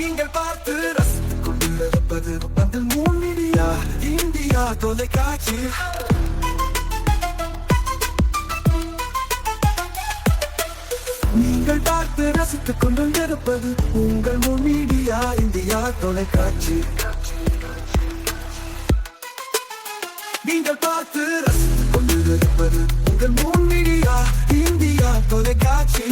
நீங்கள் பார்த்து ரசித்துக் கொண்டிருப்பது பதில் மூமிடியா இந்தியா தொலைக்காட்சி. நீங்கள் பார்த்து ரசித்துக் கொண்டிருப்பது உங்கள் முன் மீடியா இந்தியா தொலைக்காட்சி. நீங்கள் பார்த்து ரசித்துக் கொண்டிருப்பது உங்கள் முன் மீடியா இந்தியா தொலைக்காட்சி.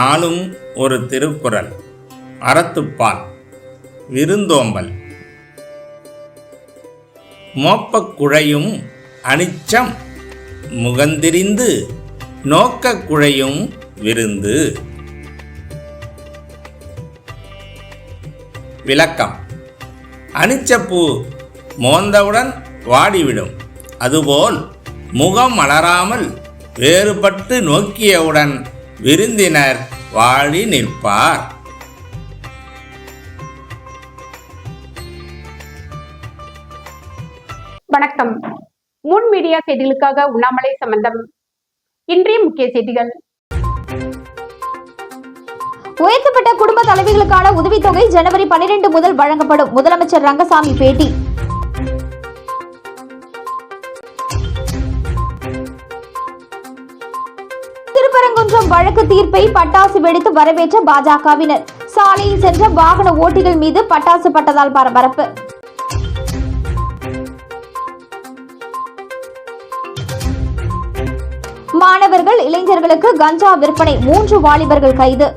நாளும் ஒரு திருக்குறள். அறத்துப்பால். விருந்தோம்பல். மோப்பக் குழையும் அனிச்சம். முகந்திரிந்து நோக்கக் குழையும் விருந்து. விளக்கம். அனிச்சப்பூ மோந்தவுடன் வாடிவிடும். அதுபோல் முகம் மலராமல் வேறுபட்டு நோக்கியவுடன் விருந்தினர் வாழி நிற்பார். வணக்கம். முன் மீடியா செய்திகளுக்காக உண்ணாமலை சம்பந்தம். இன்றைய முக்கிய செய்திகள். உயர்த்தப்பட்ட குடும்ப தலைவிகளுக்கான உதவித்தொகை ஜனவரி 12 முதல் வழங்கப்படும். முதலமைச்சர் ரங்கசாமி பேட்டி. வழக்கு தீர்ப்பை பட்டாசு வெடித்து வரவேற்ற பாஜகவினர். சாலையில் சென்ற வாகன ஓட்டிகள் மீது பட்டாசு பட்டதால் பரபரப்பு. மாணவர்கள் இளைஞர்களுக்கு கஞ்சா விற்பனை மூன்று வாலிபர்கள் கைது.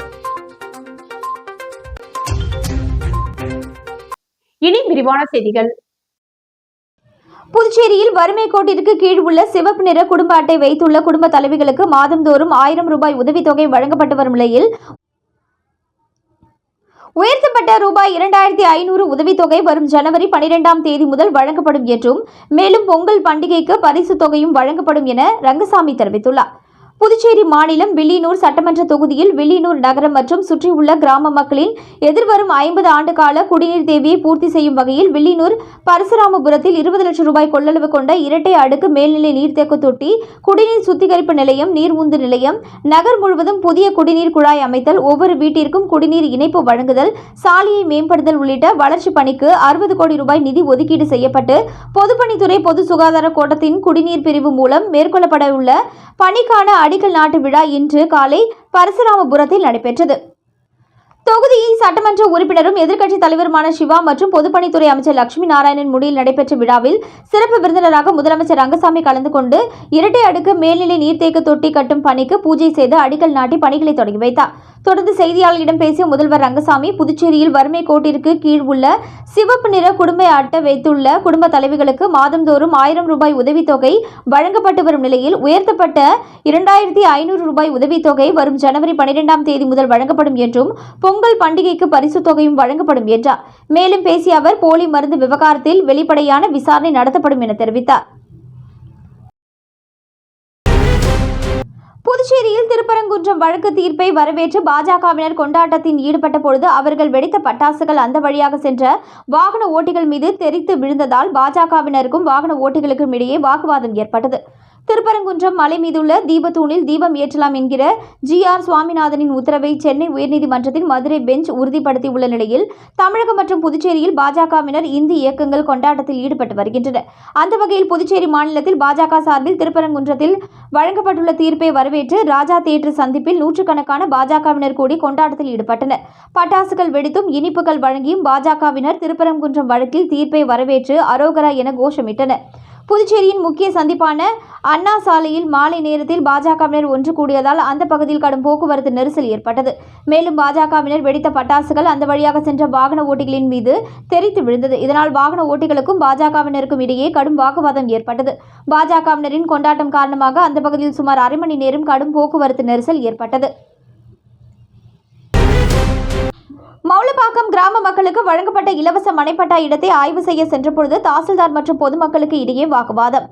இனி விரிவான செய்திகள். புதுச்சேரியில் வறுமை கோட்டிற்கு கீழ் உள்ள சிவப்பு நிற குடும்ப அட்டை வைத்துள்ள குடும்ப தலைவிகளுக்கு மாதந்தோறும் ஆயிரம் ரூபாய் உதவித்தொகை வழங்கப்பட்டு வரும் நிலையில் உயர்த்தப்பட்ட ரூபாய் இரண்டாயிரத்தி ஐநூறு உதவித்தொகை வரும் ஜனவரி பனிரெண்டாம் தேதி முதல் வழங்கப்படும் என்றும் மேலும் பொங்கல் பண்டிகைக்கு பரிசு தொகையும் வழங்கப்படும் என ரங்கசாமி தெரிவித்துள்ளார். புதுச்சேரி மாநிலம் வில்லியனூர் சட்டமன்ற தொகுதியில் வில்லியனூர் நகரம் மற்றும் சுற்றியுள்ள கிராம மக்களின் எதிர்வரும் ஐம்பது ஆண்டு கால குடிநீர் தேவையை பூர்த்தி செய்யும் வகையில் வில்லியனூர் பரசுராமபுரத்தில் இருபது லட்சம் ரூபாய் கொள்ளளவு கொண்ட இரட்டை அடுக்கு மேல்நிலை நீர்த்தேக்க தொட்டி குடிநீர் சுத்திகரிப்பு நிலையம் நீர்முந்து நிலையம் நகர் முழுவதும் புதிய குடிநீர் குழாய் அமைத்தல் ஒவ்வொரு வீட்டிற்கும் குடிநீர் இணைப்பு வழங்குதல் சாலையை மேம்படுத்தல் உள்ளிட்ட வளர்ச்சிப் பணிக்கு அறுபது கோடி ரூபாய் நிதி ஒதுக்கீடு செய்யப்பட்டு பொதுப்பணித்துறை பொது சுகாதார கோட்டத்தின் குடிநீர் பிரிவு மூலம் மேற்கொள்ளப்பட உள்ள பணிக்கான அடிக்கல் நாட்டு விழா இன்று காலை பரசுராமபுரத்தில் நடைபெற்றது. தொகுதியில் சட்டமன்ற உறுப்பினரும் எதிர்க்கட்சித் தலைவருமான சிவா மற்றும் பொதுப்பணித்துறை அமைச்சர் லட்சுமி நாராயணன் முடியில் நடைபெற்ற விழாவில் சிறப்பு விருந்தினராக முதலமைச்சர் ரங்கசாமி கலந்து கொண்டு இரட்டை அடுக்கு மேல்நிலை நீர்த்தேக்க தொட்டி கட்டும் பணிக்கு பூஜை செய்து அடிக்கல் நாட்டி பணிகளை தொடங்கி வைத்தார். தொடர்ந்து செய்தியாளர்களிடம் பேசிய முதல்வர் ரங்கசாமி புதுச்சேரியில் வறுமை கோட்டிற்கு கீழ் உள்ள சிவப்பு நிற குடும்ப அட்டை வைத்துள்ள குடும்ப தலைவிகளுக்கு மாதந்தோறும் ஆயிரம் ரூபாய் உதவித்தொகை வழங்கப்பட்டு வரும் நிலையில் உயர்த்தப்பட்ட இரண்டாயிரத்தி ஐநூறு ரூபாய் உதவித்தொகை வரும் ஜனவரி பனிரெண்டாம் தேதி முதல் வழங்கப்படும் என்றும் பொங்கல் பண்டிகைக்கு பரிசு தொகையும் வழங்கப்படும் என்றார். மேலும் பேசிய அவர் போலி மருந்து விவகாரத்தில் வெளிப்படையான விசாரணை நடத்தப்படும் என தெரிவித்தார். புதுச்சேரியில் திருப்பரங்குன்றம் வழக்கு தீர்ப்பை வரவேற்று பாஜகவினர் கொண்டாட்டத்தில் ஈடுபட்ட பொழுது அவர்கள் வெடித்த பட்டாசுகள் அந்த வழியாக சென்ற வாகன ஓட்டிகள் மீது தெரித்து விழுந்ததால் பாஜகவினருக்கும் வாகன ஓட்டிகளுக்கும் இடையே வாக்குவாதம் ஏற்பட்டது. திருப்பரங்குன்றம் மலை மீதுள்ள தீபத்தூணில் தீபம் ஏற்றலாம் என்கிற ஜி ஆர் சுவாமிநாதனின் உத்தரவை சென்னை உயர்நீதிமன்றத்தின் மதுரை பெஞ்ச் உறுதிப்படுத்தியுள்ள நிலையில் தமிழகம் மற்றும் புதுச்சேரியில் பாஜகவினர் இந்தி இயக்கங்கள் கொண்டாட்டத்தில் ஈடுபட்டு வருகின்றனர் அந்த வகையில் புதுச்சேரி மாநிலத்தில் பாஜக சார்பில் திருப்பரங்குன்றத்தில் வழங்கப்பட்டுள்ள தீர்ப்பை வரவேற்று ராஜா தியேட்டர் சந்திப்பில் நூற்றுக்கணக்கான பாஜகவினர் கூடி கொண்டாட்டத்தில் ஈடுபட்டனர். பட்டாசுகள் வெடித்தும் இனிப்புகள் வழங்கியும் பாஜகவினர் திருப்பரங்குன்றம் வழக்கில் தீர்ப்பை வரவேற்று அரோகரா என கோஷமிட்டனர். புதுச்சேரியின் முக்கிய சந்திப்பான அண்ணா சாலையில் மாலை நேரத்தில் பாஜகவினர் ஒன்று கூடியதால் அந்த பகுதியில் கடும் போக்குவரத்து நெரிசல் ஏற்பட்டது. மேலும் பாஜகவினர் வெடித்த பட்டாசுகள் அந்த வழியாக சென்ற வாகன ஓட்டிகளின் மீது தெரித்து விழுந்தது. இதனால் வாகன ஓட்டிகளுக்கும் பாஜகவினருக்கும் இடையே கடும் வாக்குவாதம் ஏற்பட்டது. பாஜகவினரின் கொண்டாட்டம் காரணமாக அந்த பகுதியில் சுமார் அரை மணி நேரம் கடும் போக்குவரத்து நெரிசல் ஏற்பட்டது. மௌலப்பாக்கம் கிராம மக்களுக்கு வழங்கப்பட்ட இலவச மனைப்பட்டா இடத்தை ஆய்வு செய்ய சென்றபொழுது தாசில்தார் மற்றும் பொதுமக்களுக்கு இடையே வாக்குவாதம்.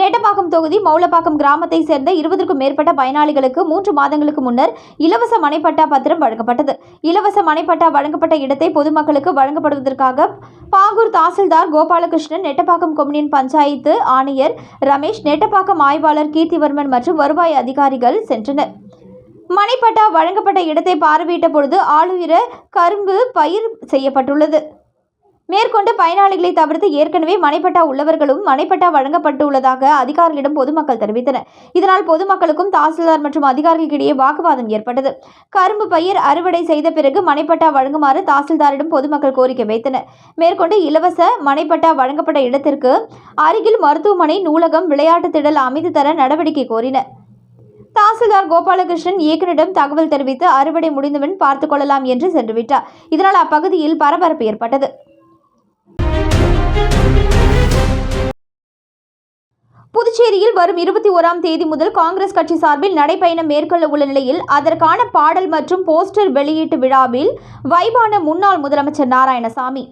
நெட்டப்பாக்கம் தொகுதி மௌலப்பாக்கம் கிராமத்தை சேர்ந்த இருபதற்கும் மேற்பட்ட பயனாளிகளுக்கு மூன்று மாதங்களுக்கு முன்னர் இலவச மனைப்பட்டா பத்திரம் வழங்கப்பட்டது. இலவச மனைப்பட்டா வழங்கப்பட்ட இடத்தை பொதுமக்களுக்கு வழங்கப்படுவதற்காக பாகூர் தாசில்தார் கோபாலகிருஷ்ணன் நெட்டப்பாக்கம் கொம்யூனியன் பஞ்சாயத்து ஆணையர் ரமேஷ் நெட்டப்பாக்கம் ஆய்வாளர் கீர்த்திவர்மன் மற்றும் வருவாய் அதிகாரிகள் சென்றனர். மனைப்பட்டா வழங்கப்பட்ட இடத்தை பார்வையிட்ட பொழுது ஆளுயிர கரும்பு பயிர் செய்யப்பட்டுள்ளது. மேற்கொண்டு பயனாளிகளை தவிர்த்து ஏற்கனவே மனைப்பட்டா உள்ளவர்களும் மனைப்பட்டா வழங்கப்பட்டுள்ளதாக அதிகாரிகளிடம் பொதுமக்கள் தெரிவித்தனர். இதனால் பொதுமக்களுக்கும் தாசில்தார் மற்றும் அதிகாரிகளுக்கிடையே வாக்குவாதம் ஏற்பட்டது. கரும்பு பயிர் அறுவடை செய்த பிறகு மனைப்பட்டா வழங்குமாறு தாசில்தாரிடம் பொதுமக்கள் கோரிக்கை வைத்தனர். மேற்கொண்டு இலவச மனைப்பட்டா வழங்கப்பட்ட இடத்திற்கு அருகில் மருத்துவமனை நூலகம் விளையாட்டு திடல் அமைத்து தர நடவடிக்கை கோரினர். தாசில்தார் கோபாலகிருஷ்ணன் இயக்குநரிடம் தகவல் தெரிவித்து அறுவடை முடிந்தவன் பார்த்துக் கொள்ளலாம் என்று சென்றுவிட்டார். இதனால் அப்பகுதியில் பரபரப்பு ஏற்பட்டது. புதுச்சேரியில் வரும் இருபத்தி ஓராம் தேதி முதல் காங்கிரஸ் கட்சி சார்பில் நடைபயணம் மேற்கொள்ள உள்ள நிலையில் அதற்கான பாடல் மற்றும் போஸ்டர் வெளியீட்டு விழாவில் வைபான முன்னாள் முதலமைச்சர் நாராயணசாமி.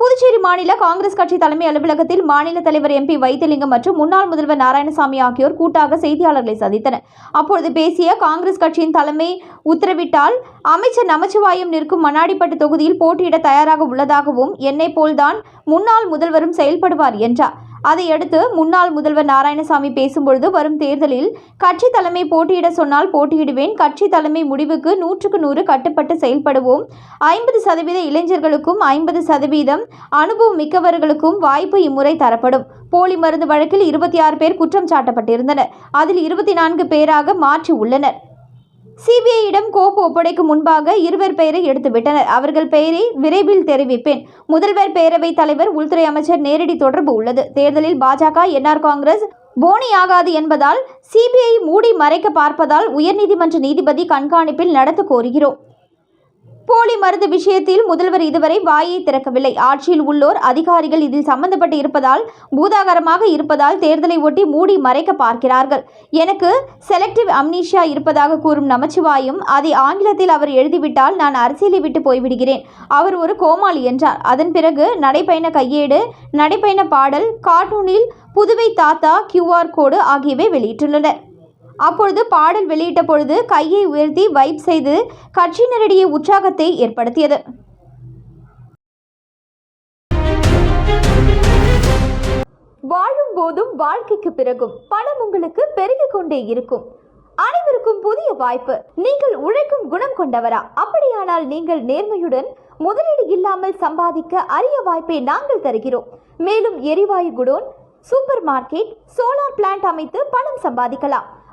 புதுச்சேரி மாநில காங்கிரஸ் கட்சி தலைமை அலுவலகத்தில் மாநில தலைவர் எம்பி வைத்திலிங்கம் மற்றும் முன்னாள் முதல்வர் நாராயணசாமி ஆகியோர் கூட்டாக செய்தியாளர்களை சந்தித்தனர். அப்பொழுது பேசிய காங்கிரஸ் கட்சியின் தலைமை உத்தரவிட்டால் அமைச்சர் நமச்சிவாயம் நிற்கும் மண்ணாடிப்பட்டு தொகுதியில் போட்டியிட தயாராக உள்ளதாகவும் என்னை போல்தான் முன்னாள் முதல்வரும் செயல்படுவார் என்றார். அதையடுத்து முன்னாள் முதல்வர் நாராயணசாமி பேசும்பொழுது வரும் தேர்தலில் கட்சி தலைமை போட்டியிட சொன்னால் போட்டியிடுவேன். கட்சி தலைமை முடிவுக்கு நூற்றுக்கு நூறு கட்டுப்பட்டு செயல்படுவோம். ஐம்பது சதவீத இளைஞர்களுக்கும் ஐம்பது சதவீதம் அனுபவம் மிக்கவர்களுக்கும் வாய்ப்பு இம்முறை தரப்படும். போலி மருந்து வழக்கில் இருபத்தி ஆறு பேர் குற்றம் சாட்டப்பட்டிருந்தனர். அதில் இருபத்தி நான்கு பேராக மாற்றி உள்ளனர். சிபிஐயிடம் கோப்பு ஒப்படைக்கும் முன்பாக இருவர் பெயரை எடுத்துவிட்டனர் அவர்கள் பெயரை விரைவில் தெரிவிப்பேன். முதல்வர் பேரவைத் தலைவர் உள்துறை அமைச்சர் நேரடி தொடர்பு உள்ளது. தேர்தலில் பாஜக என்ஆர் காங்கிரஸ் போனியாகாது என்பதால் சிபிஐ மூடி மறைக்க பார்ப்பதால் உயர்நீதிமன்ற நீதிபதி கண்காணிப்பில் நடத்த கோருகிறோம். போலி மருந்து விஷயத்தில் முதல்வர் இதுவரை வாயை திறக்கவில்லை. ஆட்சியில் உள்ளோர் அதிகாரிகள் இதில் சம்பந்தப்பட்டு இருப்பதால் பூதாகரமாக இருப்பதால் தேர்தலை ஒட்டி மூடி மறைக்க பார்க்கிறார்கள். எனக்கு செலக்டிவ் அம்னீஷியா இருப்பதாக கூறும் நமச்சிவாயும் அதை ஆங்கிலத்தில் அவர் எழுதிவிட்டால் நான் அரசியலை விட்டு போய்விடுகிறேன். அவர் ஒரு கோமாளி என்றார். அதன் பிறகு நடைப்பயண கையேடு நடைப்பயண பாடல் கார்ட்டூனில் புதுவை தாத்தா கியூஆர் கோடு ஆகியவை வெளியிட்டுள்ளனர். அப்பொழுது பாடல் வெளியிட்ட பொழுது கையை உயர்த்தி வைப் செய்து கட்சியினரிடையே உற்சாகத்தை ஏற்படுத்தியது. வாழும் போதும் வாழ்க்கைக்கு பிறகும் பணம் உங்களுக்கு பெருகிக் கொண்டே இருக்கும். அனைவருக்கும் புதிய வாய்ப்பு. நீங்கள் உழைக்கும் குணம் கொண்டவரா? அப்படியானால் நீங்கள் நேர்மையுடன் முதலீடு இல்லாமல் சம்பாதிக்க அரிய வாய்ப்பை நாங்கள் தருகிறோம். மேலும் எரிவாயு godown super market solar plant அமைத்து பணம் சம்பாதிக்கலாம்.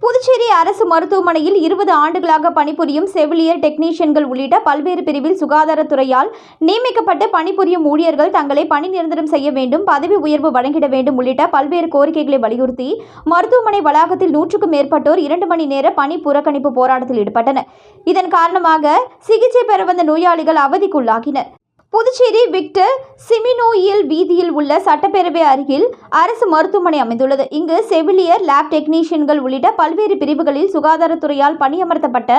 புதுச்சேரி அரசு மருத்துவமனையில் இருபது ஆண்டுகளாக பணிபுரியும் செவிலியர் டெக்னீஷியன்கள் உள்ளிட்ட பல்வேறு பிரிவில் சுகாதாரத்துறையால் நியமிக்கப்பட்டு பணிபுரியும் ஊழியர்கள் தங்களை பணி நிரந்தரம் செய்ய வேண்டும் பதவி உயர்வு வழங்கிட வேண்டும் உள்ளிட்ட பல்வேறு கோரிக்கைகளை வலியுறுத்தி மருத்துவமனை வளாகத்தில் நூற்றுக்கும் மேற்பட்டோர் இரண்டு மணி நேர பணி புறக்கணிப்பு போராட்டத்தில் ஈடுபட்டனர். இதன் காரணமாக சிகிச்சை பெற வந்த நோயாளிகள் அவதிக்குள்ளாகினர். புதுச்சேரி விக்டர் சிமி சிமினோயியல் வீதியில் உள்ள சட்டப்பேரவை அருகில் அரசு மருத்துவமனை அமைந்துள்ளது. இங்கு செவிலியர் லேப் டெக்னீஷியன்கள் உள்ளிட்ட பல்வேறு பிரிவுகளில் சுகாதாரத்துறையால் பணியமர்த்தப்பட்ட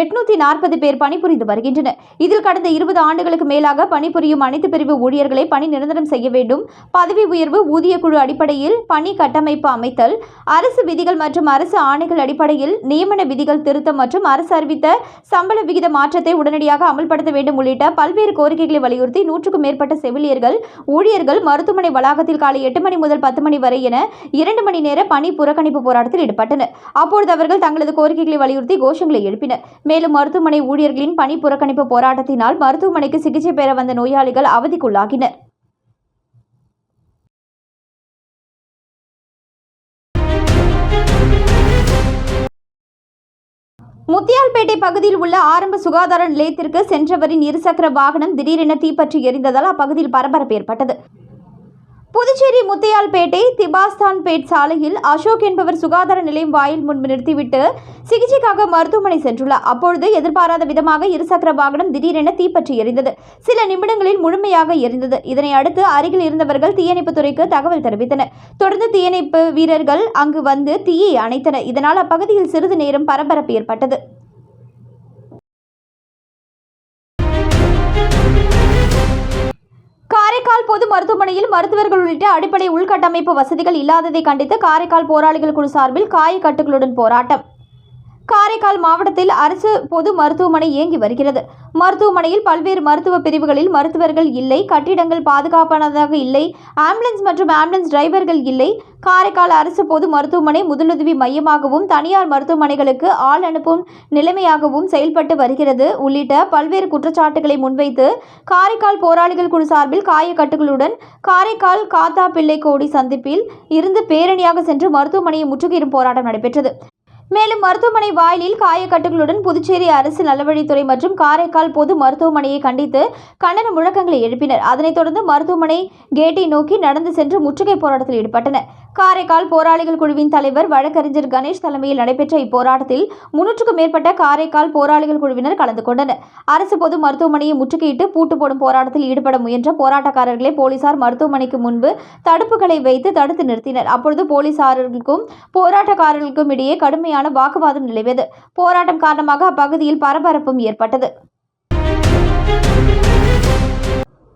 எட்நூத்தி நாற்பது பேர் பணிபுரிந்து வருகின்றனர். இதில் கடந்த இருபது ஆண்டுகளுக்கு மேலாக பணிபுரியும் அனைத்து பிரிவு ஊழியர்களை பணி நிரந்தரம் செய்ய வேண்டும். பதவி உயர்வு ஊதிய குழு அடிப்படையில் பணி கட்டமைப்பு அமைத்தல் அரசு விதிகள் மற்றும் அரசு ஆணைகள் அடிப்படையில் நியமன விதிகள் திருத்தம் மற்றும் அரசு அறிவித்த சம்பள விகித மாற்றத்தை உடனடியாக அமல்படுத்த வேண்டும் உள்ளிட்ட பல்வேறு கோரிக்கைகளை வலியுறுத்தி நூற்றுக்கும் மேற்பட்ட செவிலியர்கள் ஊழியர்கள் மருத்துவமனை வளாகத்தில் காலை எட்டு மணி முதல் பத்து மணி வரை என இரண்டு மணி நேர பணி புறக்கணிப்பு போராட்டத்தில் ஈடுபட்டனர். அப்பொழுது அவர்கள் தங்களது கோரிக்கைகளை வலியுறுத்தி கோஷங்களை எழுப்பினர். மேலும் மருத்துவமனை ஊழியர்களின் பணி புறக்கணிப்பு போராட்டத்தினால் மருத்துவமனைக்கு சிகிச்சை பெற வந்த நோயாளிகள் அவதிக்குள்ளாகினர். முத்தியால்பேட்டை பகுதியில் உள்ள ஆரம்ப சுகாதார நிலையத்திற்கு சென்றவரின் இருசக்கர வாகனம் திடீரென தீப்பற்றி எரிந்ததால் அப்பகுதியில் பரபரப்பு ஏற்பட்டது. புதுச்சேரி முத்தியால்பேட்டை முத்தையால்பேட்டை திபாஸ்தான்பேட் சாலையில் அசோக் என்பவர் சுகாதார நிலையம் வாயில் முன்பு நிறுத்திவிட்டு சிகிச்சைக்காக மருத்துவமனை சென்றுள்ளார். அப்பொழுது எதிர்பாராத விதமாக இருசக்கர வாகனம் திடீரென தீப்பற்றி எரிந்தது. சில நிமிடங்களில் முழுமையாக எரிந்தது. இதனை அடுத்து அருகில் இருந்தவர்கள் தீயணைப்பு துறைக்கு தகவல் தெரிவித்தனர். தொடர்ந்து தீயணைப்பு வீரர்கள் அங்கு வந்து தீயை அணைத்தனர். இதனால் அப்பகுதியில் சிறிது நேரம் பரபரப்பு ஏற்பட்டது. பொது மருத்துவமனையில் மருத்துவர்கள் உள்ளிட்ட அடிப்படை உள்கட்டமைப்பு வசதிகள் இல்லாததை கண்டித்து காரைக்கால் போராளிகள் குழு சார்பில் காயக்கட்டுகளுடன் போராட்டம். காரைக்கால் மாவட்டத்தில் அரசு பொது மருத்துவமனை இயங்கி வருகிறது. மருத்துவமனையில் பல்வேறு மருத்துவ பிரிவுகளில் மருத்துவர்கள் இல்லை கட்டிடங்கள் பாதுகாப்பானதாக இல்லை ஆம்புலன்ஸ் மற்றும் ஆம்புலன்ஸ் டிரைவர்கள் இல்லை. காரைக்கால் அரசு பொது மருத்துவமனை முதலுதவி மையமாகவும் தனியார் மருத்துவமனைகளுக்கு ஆள் அனுப்பும் நிலைமையாகவும் செயல்பட்டு வருகிறது. உள்ளிட்ட பல்வேறு குற்றச்சாட்டுகளை முன்வைத்து காரைக்கால் போராளிகள் குழு சார்பில் காயக்கட்டுகளுடன் காரைக்கால் காத்தா பிள்ளை கோடி சந்திப்பில் இருந்து பேரணியாக சென்று மருத்துவமனையை முற்றுகையிடும் போராட்டம் நடைபெற்றது. மேலும் மருத்துவமனை வாயிலில் காயக்கட்டுகளுடன் புதுச்சேரி அரசு நலவழித்துறை மற்றும் காரைக்கால் பொது மருத்துவமனையை கண்டித்து கண்டன முழக்கங்களை எழுப்பினர். அதனைத் தொடர்ந்து மருத்துவமனை கேட்டை நோக்கி நடந்து சென்று முற்றுகை போராட்டத்தில் ஈடுபட்டனர். காரைக்கால் போராளிகள் குழுவின் தலைவர் வழக்கறிஞர் கணேஷ் தலைமையில் நடைபெற்ற இப்போராட்டத்தில் முன்னூற்றுக்கும் மேற்பட்ட காரைக்கால் போராளிகள் குழுவினர் கலந்து கொண்டனர். அரசு பொது மருத்துவமனையை முற்றுகையிட்டு பூட்டு போடும் போராட்டத்தில் ஈடுபட முயன்ற போராட்டக்காரர்களை போலீசார் மருத்துவமனைக்கு முன்பு தடுப்புகளை வைத்து தடுத்து நிறுத்தினர். அப்பொழுது போலீசாரர்களுக்கும் போராட்டக்காரர்களுக்கும் இடையே கடுமையான வாக்குவாதம் நிலவியது. போராட்டம் காரணமாக அப்பகுதியில் பரபரப்பும் ஏற்பட்டது.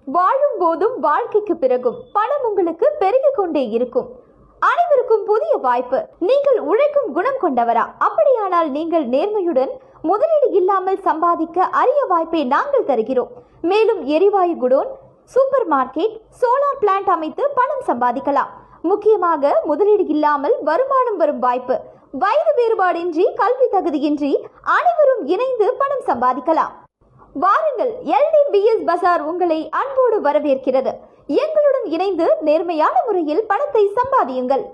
வாழும் போதும் வாழ்க்கைக்கு பிறகும் பணம் உங்களுக்கு பெருகிக் கொண்டே இருக்கும். அனைவருக்கும் புதிய வாய்ப்பு. நீங்கள் உழைக்கும் குணம் கொண்டவரா? அப்படியானால் நீங்கள் நேர்மையுடன் முதலீடு இல்லாமல் சம்பாதிக்க அரிய வாய்ப்பை நாங்கள் தருகிறோம். மேலும் எரிவாயு godown super market solar plant அமைத்து பணம் சம்பாதிக்கலாம். முக்கியமாக முதலீடு இல்லாமல் வருமானம் வரும் வாய்ப்பு. வயது வேறுபாடின்றி கல்வி தகுதியின்றி அனைவரும் இணைந்து பணம் சம்பாதிக்கலாம். வாருங்கள் எல்டிபிஎஸ் பசார் உங்களை அன்போடு வரவேற்கிறது. எங்களுடன் இணைந்து நேர்மையான முறையில் பணத்தை சம்பாதியுங்கள்.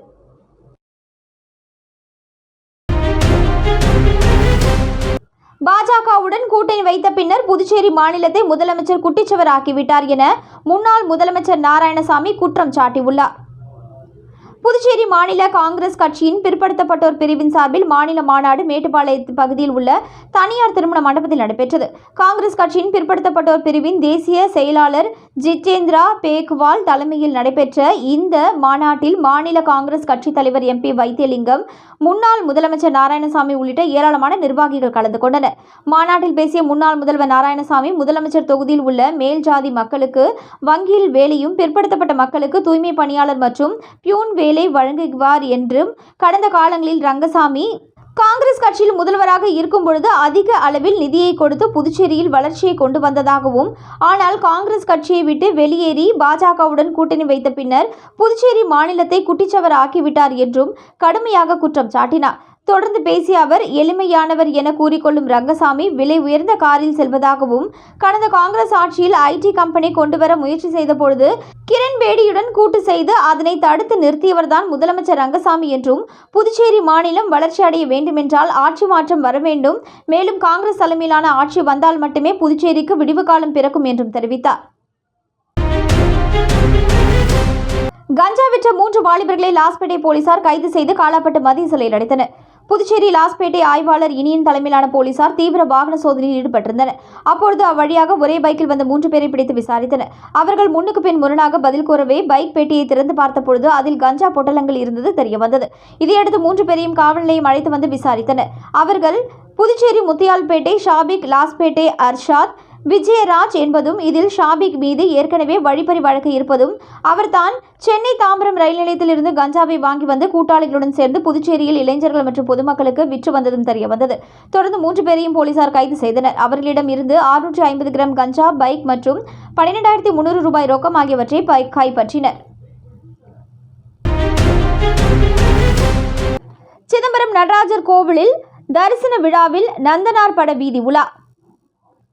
பாஜகவுடன் கூட்டணி வைத்த பின்னர் புதுச்சேரி மாநிலத்தை முதலமைச்சர் குட்டிச்சவர் ஆக்கிவிட்டார் என முன்னாள் முதலமைச்சர் நாராயணசாமி குற்றம் சாட்டியுள்ளார். புதுச்சேரி மாநில காங்கிரஸ் கட்சியின் பிற்படுத்தப்பட்டோர் பிரிவின் சார்பில் மாநில மாநாடு மேட்டுப்பாளையத்து பகுதியில் உள்ள தனியார் திருமண மண்டபத்தில் நடைபெற்றது. காங்கிரஸ் கட்சியின் பிற்படுத்தப்பட்டோர் பிரிவின் தேசிய செயலாளர் ஜித்தேந்திரா பேக்வால் தலைமையில் நடைபெற்ற இந்த மாநாட்டில் மாநில காங்கிரஸ் கட்சி தலைவர் எம்பி வைத்தியலிங்கம் முன்னாள் முதலமைச்சர் நாராயணசாமி உள்ளிட்ட ஏராளமான நிர்வாகிகள் கலந்து கொண்டனர். மாநாட்டில் பேசிய முன்னாள் முதல்வர் நாராயணசாமி முதலமைச்சர் தொகுதியில் உள்ள மேல் ஜாதி மக்களுக்கு வங்கியில் வேலையும் பிற்படுத்தப்பட்ட மக்களுக்கு தூய்மை பணியாளர் மற்றும் பியூன் வேலை வழங்குவார் என்றும் கடந்த காலங்களில் ரங்கசாமி காங்கிரஸ் கட்சியில் முதல்வராக இருக்கும் பொழுது அதிக அளவில் நிதியை கொடுத்து புதுச்சேரியில் வளர்ச்சியை கொண்டு வந்ததாகவும் ஆனால் காங்கிரஸ் கட்சியை விட்டு வெளியேறி பாஜகவுடன் கூட்டணி வைத்த பின்னர் புதுச்சேரி மாநிலத்தை குட்டிச்சவர் ஆக்கிவிட்டார் என்றும் கடுமையாக குற்றம் சாட்டினார். தொடர்ந்து பேசிய அவர் எளிமையானவர் என கூறிக்கொள்ளும் ரங்கசாமி விலை உயர்ந்த காரில் செல்வதாகவும் கடந்த காங்கிரஸ் ஆட்சியில் ஐடி கம்பெனி கொண்டுவர முயற்சி செய்தபொழுது கிரண்பேடியுடன் கிரண் பேடியுடன் கூட்டு செய்து அதனை தடுத்து நிறுத்தியவர்தான் முதலமைச்சர் ரங்கசாமி என்றும் புதுச்சேரி மாநிலம் வளர்ச்சி அடைய வேண்டுமென்றால் ஆட்சி மாற்றம் வர வேண்டும். மேலும் காங்கிரஸ் தலைமையிலான ஆட்சி வந்தால் மட்டுமே புதுச்சேரிக்கு விடிவு காலம் பிறக்கும் என்றும் தெரிவித்தார். கஞ்சா விற்ற மூன்று வாலிபர்களை லாஸ்பேட்டை போலீசார் கைது செய்து காலாப்பட்டு மதிய சிலையில் அடைத்தனர். புதுச்சேரி லாஸ்பேட்டை ஆய்வாளர் இனியின் தலைமையிலான போலீசார் தீவிர வாகன சோதனையில் ஈடுபட்டிருந்தனர். அப்பொழுது அவ்வழியாக ஒரே பைக்கில் வந்த மூன்று பேரை பிடித்து விசாரித்தனர். அவர்கள் முன்னுக்கு பின் முரணாக பதில் கூறவே பைக் பெட்டியை திறந்து பார்த்தபொழுது அதில் கஞ்சா பொட்டலங்கள் இருந்தது தெரிய வந்தது இதையடுத்து மூன்று பேரையும் காவல் நிலையம் அழைத்து வந்து விசாரித்தனர். அவர்கள் புதுச்சேரி முத்தியால்பேட்டை ஷாபிக் லாஸ்பேட்டை அர்ஷாத் விஜயராஜ் என்பதும் இதில் ஷாபிக் மீது ஏற்கனவே வழிப்பறி வழக்கு இருப்பதும் அவர்தான் சென்னை தாம்பரம் ரயில் நிலையத்திலிருந்து கஞ்சாவை வாங்கி வந்து கூட்டாளிகளுடன் சேர்ந்து புதுச்சேரியில் இளைஞர்கள் மற்றும் பொதுமக்களுக்கு விற்று வந்ததும் தெரிய வந்தது. தொடர்ந்து மூன்று பேரையும் போலீசார் கைது செய்தனர். அவர்களிடம் இருந்து ஆறுநூற்றி ஐம்பது கிராம் கஞ்சா பைக் மற்றும் பன்னிரெண்டாயிரத்தி முந்நூறு ரூபாய் ரொக்கம் ஆகியவற்றை கைப்பற்றினர். சிதம்பரம் நடராஜர் கோவிலில் தரிசன விழாவில் நந்தனார் பட வீதி உலா.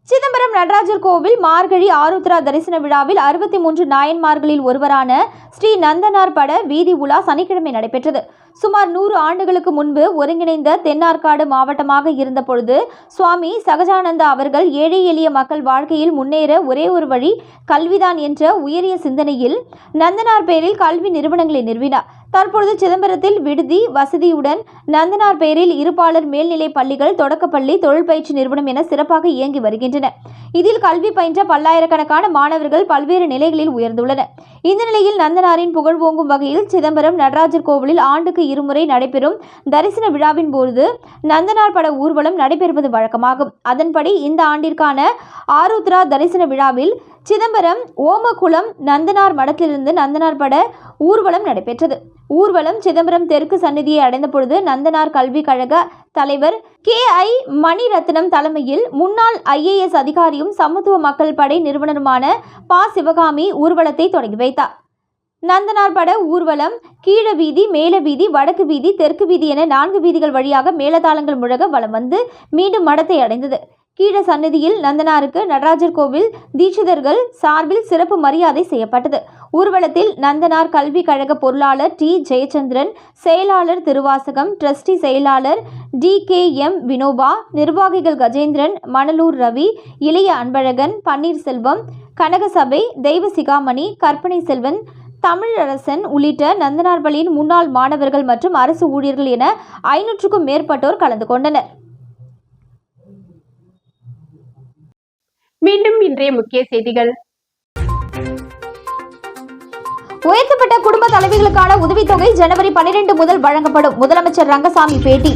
சிதம்பரம் நடராஜர் கோவில் மார்கழி ஆருத்ரா தரிசன விழாவில் அறுபத்தி மூன்று நாயன்மார்களில் ஒருவரான ஸ்ரீ நந்தனார் பட வீதி உலா சனிக்கிழமை நடைபெற்றது. சுமார் நூறு ஆண்டுகளுக்கு முன்பு ஒருங்கிணைந்த தென்னார்காடு மாவட்டமாக இருந்தபொழுது சுவாமி சகஜானந்தா அவர்கள் ஏழை எளிய மக்கள் வாழ்க்கையில் முன்னேற ஒரே ஒரு வழி கல்விதான் என்ற உயரிய சிந்தனையில் நந்தனார் பெயரில் கல்வி நிறுவனங்களை நிறுவினார். தற்பொழுது சிதம்பரத்தில் விடுதி வசதியுடன் நந்தனார் பெயரில் இருப்பாளர் மேல்நிலைப் பள்ளிகள் தொடக்கப்பள்ளி தொழில் பயிற்சி நிறுவனம் என சிறப்பாக இயங்கி வருகின்றன. இதில் கல்வி பயின்ற பல்லாயிரக்கணக்கான மாணவர்கள் பல்வேறு நிலைகளில் உயர்ந்துள்ளனர். இந்த நிலையில் நந்தனாரின் புகழ் ஓங்கும் வகையில் சிதம்பரம் நடராஜர் கோவிலில் ஆண்டுக்கு இருமுறை நடைபெறும் தரிசன விழாவின் போது நந்தனார் பட ஊர்வலம் நடைபெறுவது வழக்கமாகும். அதன்படி இந்த ஆண்டிற்கான ஆருத்ரா தரிசன விழாவில் சிதம்பரம் ஓமகுளம் நந்தனார் மடத்திலிருந்து நந்தனார் பட ஊர்வலம் நடைபெற்றது. ஊர்வலம் சிதம்பரம் தெற்கு சந்நிதியை அடைந்த பொழுது நந்தனார் கல்விக் கழக தலைவர் கே. ஐ. மணிரத்னம் தலைமையில் முன்னாள் ஐஏஎஸ் அதிகாரியும் சமத்துவ மக்கள் படை நிறுவனருமான பா. சிவகாமி ஊர்வலத்தை தொடங்கி வைத்தார். நந்தனார் பட ஊர்வலம் கீழ வீதி மேல வீதி வடக்கு வீதி தெற்கு வீதி என நான்கு வீதிகள் வழியாக மேலதாளங்கள் முழக வலம் வந்து மீண்டும் மடத்தை அடைந்தது. கீழ சன்னதியில் நந்தனாருக்கு நடராஜர் கோவில் தீட்சிதர்கள் சார்பில் சிறப்பு மரியாதை செய்யப்பட்டது. ஊர்வலத்தில் நந்தனார் கல்வி கழக பொருளாளர் டி. ஜெயச்சந்திரன் செயலாளர் திருவாசகம் ட்ரஸ்டி செயலாளர் டி. கே. எம். வினோபா நிர்வாகிகள் கஜேந்திரன் மணலூர் ரவி இளைய அன்பழகன் பன்னீர்செல்வம் கனகசபை தெய்வ சிகாமணி கற்பனை செல்வன் தமிழரசன் உள்ளிட்ட நந்தனார்பள்ளியின் முன்னாள் மாணவர்கள் மற்றும் அரசு ஊழியர்கள் என ஐநூற்றுக்கும் மேற்பட்டோர் கலந்து கொண்டனர். மீண்டும் இன்றைய முக்கிய செய்திகள். உயர்த்தப்பட்ட குடும்ப தலைவிகளுக்கான உதவித்தொகை ஜனவரி பனிரெண்டு முதல் வழங்கப்படும். முதலமைச்சர் ரங்கசாமி பேட்டி.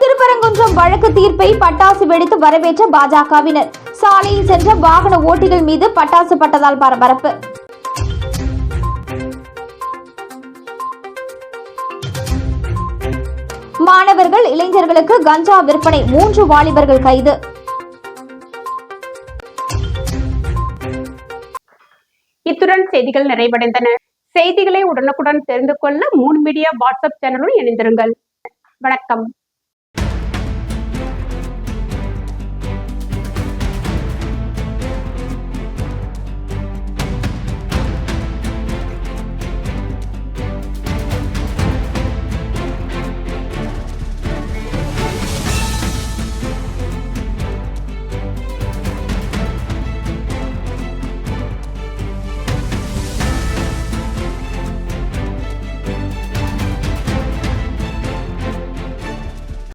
திருப்பரங்குன்றம் வழக்கு தீர்ப்பை பட்டாசு வெடித்து வரவேற்ற பாஜகவினர். சாலையில் சென்ற வாகன ஓட்டிகள் மீது பட்டாசு பட்டதால் பரபரப்பு. இளைஞர்களுக்கு கஞ்சா விற்பனை மூன்று வாலிபர்கள் கைது. இத்துடன் செய்திகள் நிறைவடைந்தன. செய்திகளை உடனுக்குடன் தெரிந்து கொள்ள மூன் மீடியா வாட்ஸ்அப் சேனலுடன் இணைந்திருங்கள். வணக்கம்.